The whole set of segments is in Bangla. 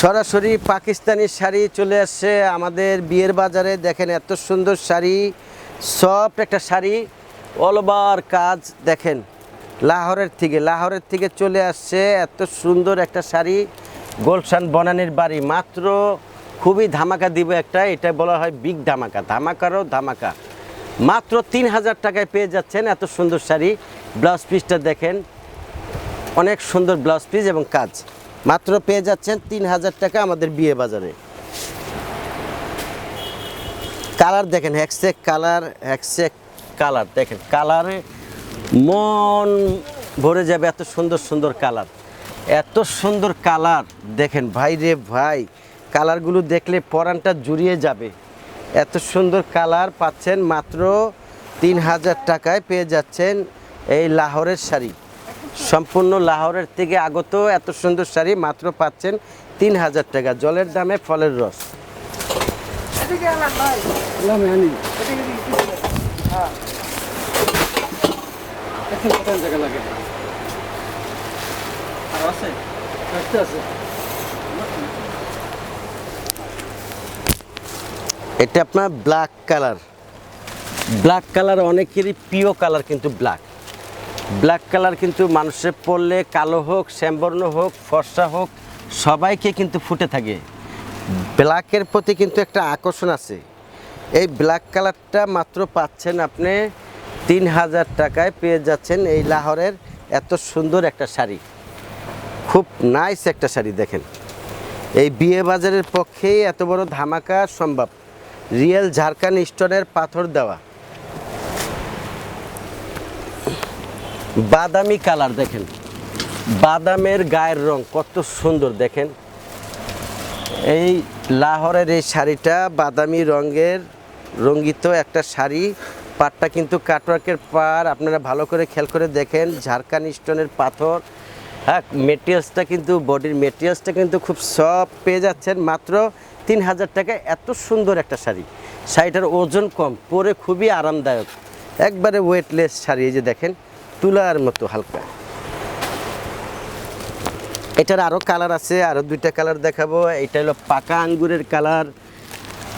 সরাসরি পাকিস্তানি শাড়ি চলে আসছে আমাদের বিয়ের বাজারে। দেখেন এত সুন্দর শাড়ি, সফট একটা শাড়ি অল ওভার কাজ, দেখেন, লাহোরের থেকে লাহোরের থেকে চলে আসছে এত সুন্দর একটা শাড়ি, গোলশান বনানির বাড়ি। মাত্র খুবই ধামাকা দিব একটা, এটা বলা হয় বিগ ধামাকা ধামাকারও ধামাকা। মাত্র তিন হাজার টাকায় পেয়ে যাচ্ছেন এত সুন্দর শাড়ি। ব্লাউজ পিসটা দেখেন, অনেক সুন্দর ব্লাউজ পিস এবং কাজ। মাত্র পেয়ে যাচ্ছেন তিন হাজার টাকা আমাদের বিয়ে বাজারে। কালার দেখেন, হ্যাকসেক কালার হ্যাকসেক কালার দেখেন, কালারে মন ভরে যাবে এত সুন্দর সুন্দর কালার। এত সুন্দর কালার দেখেন, ভাই রে ভাই, কালারগুলো দেখলে পরানটা জুড়িয়ে যাবে। এত সুন্দর কালার পাচ্ছেন মাত্র তিন হাজার টাকায় পেয়ে যাচ্ছেন এই লাহোরের শাড়ি। সম্পূর্ণ লাহোরের থেকে আগত এত সুন্দর শাড়ি মাত্র পাচ্ছেন তিন হাজার টাকা। জলের দামে ফলের রস। এটা আপনার ব্ল্যাক কালার ব্ল্যাক কালার অনেকেরই প্রিয় কালার কিন্তু ব্ল্যাক ব্ল্যাক কালার কিন্তু মানুষের পরলে কালো হোক, শ্যামবর্ণ হোক, ফর্সা হোক, সবাইকে কিন্তু ফুটে থাকে। ব্ল্যাকের প্রতি কিন্তু একটা আকর্ষণ আছে। এই ব্ল্যাক কালারটা মাত্র পাচ্ছেন আপনি তিন হাজার টাকায় পেয়ে যাচ্ছেন এই লাহোরের এত সুন্দর একটা শাড়ি। খুব নাইস একটা শাড়ি দেখেন। এই বিয়ে বাজারের পক্ষেই এত বড় ধামাকা সম্ভব। রিয়েল ঝাড়খান্ড স্টোনের পাথর দেওয়া। বাদামি কালার দেখেন। বাদামের গায়ের রং কত সুন্দর দেখেন। এই লাহোরের এই শাড়িটা বাদামি রঙের রঙ্গিত একটা শাড়ি। পাটটা কিন্তু কাটওয়ার্কের পার আপনারা ভালো করে খেয়াল করে দেখেন। ঝাড়খান্ড স্টোনের পাথর। হ্যাঁ মেটেরিয়ালসটা কিন্তু, বডির মেটেরিয়ালসটা কিন্তু খুব সফট পেয়ে যাচ্ছেন। মাত্র তিন হাজার টাকায় এত সুন্দর একটা শাড়ি। শাড়িটার ওজন কম, পরে খুবই আরামদায়ক। একবারে ওয়েটলেস শাড়ি, এই যে দেখেন। তুলার মতো হালকা। এটার আরও কালার আছে আরও দুইটা কালার দেখাবো। এটা হলো পাকা আঙ্গুরের কালার।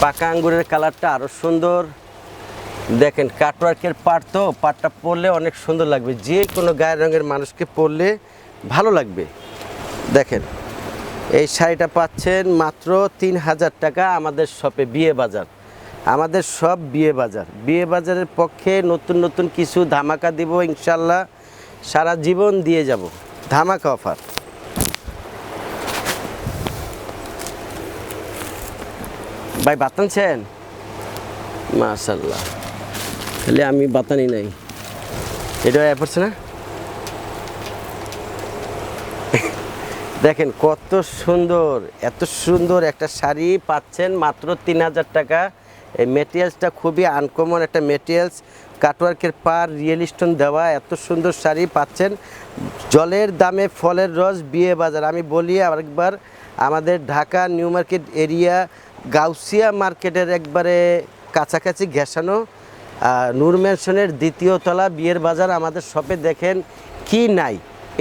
পাকা আঙ্গুরের কালারটা আরও সুন্দর। দেখেন কাটওয়ার্কের পাট তো পাটটা পরলে অনেক সুন্দর লাগবে। যে কোনো গায়ের রঙের মানুষকে পরলে ভালো লাগবে। দেখেন, এই শাড়িটা পাচ্ছেন মাত্র তিন হাজার টাকা আমাদের শপে বিয়ে বাজার। আমাদের সব বিয়ে বাজার। বিয়ে বাজারের পক্ষে নতুন নতুন কিছু ধামাকা দিব, ইনশাল্লাহ সারা জীবন দিয়ে যাব। ধামাকা অফার। ভাই বাতানছেন মাশাল্লাহ। তাহলে আমি বাতানি নাই। এটা এ পড়ছে না? দেখেন কত সুন্দর, এত সুন্দর একটা শাড়ি পাচ্ছেন মাত্র তিন হাজার টাকা। এই মেটেরিয়ালসটা খুবই আনকমন একটা মেটেরিয়ালস কাটওয়ার্কের পার রিয়েল স্টোন দেওয়া, এত সুন্দর শাড়ি পাচ্ছেন। জলের দামে ফলের রস, বিয়ে বাজার। আমি বলি আরেকবার, আমাদের Dhaka New Market area, Gausia মার্কেটের একবারে কাছাকাছি ঘেঁষানো নূর ম্যানশনের দ্বিতীয় তলা বিয়ের বাজার। আমাদের শপে দেখেন কি নাই।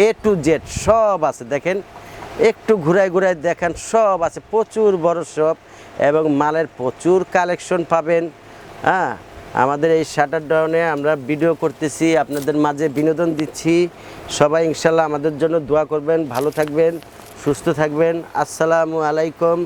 এ টু জেড সব আছে। দেখেন একটু ঘুরায় ঘুরায় দেখেন, সব আছে, প্রচুর বড় সব এবং মালের প্রচুর কালেকশন পাবেন। হ্যাঁ আমাদের এই শাটার ডাউনে আমরা ভিডিও করতেছি, আপনাদের মাঝে বিনোদন দিচ্ছি। সবাই ইনশাল্লাহ আমাদের জন্য দোয়া করবেন, ভালো থাকবেন, সুস্থ থাকবেন। আসসালামু আলাইকুম।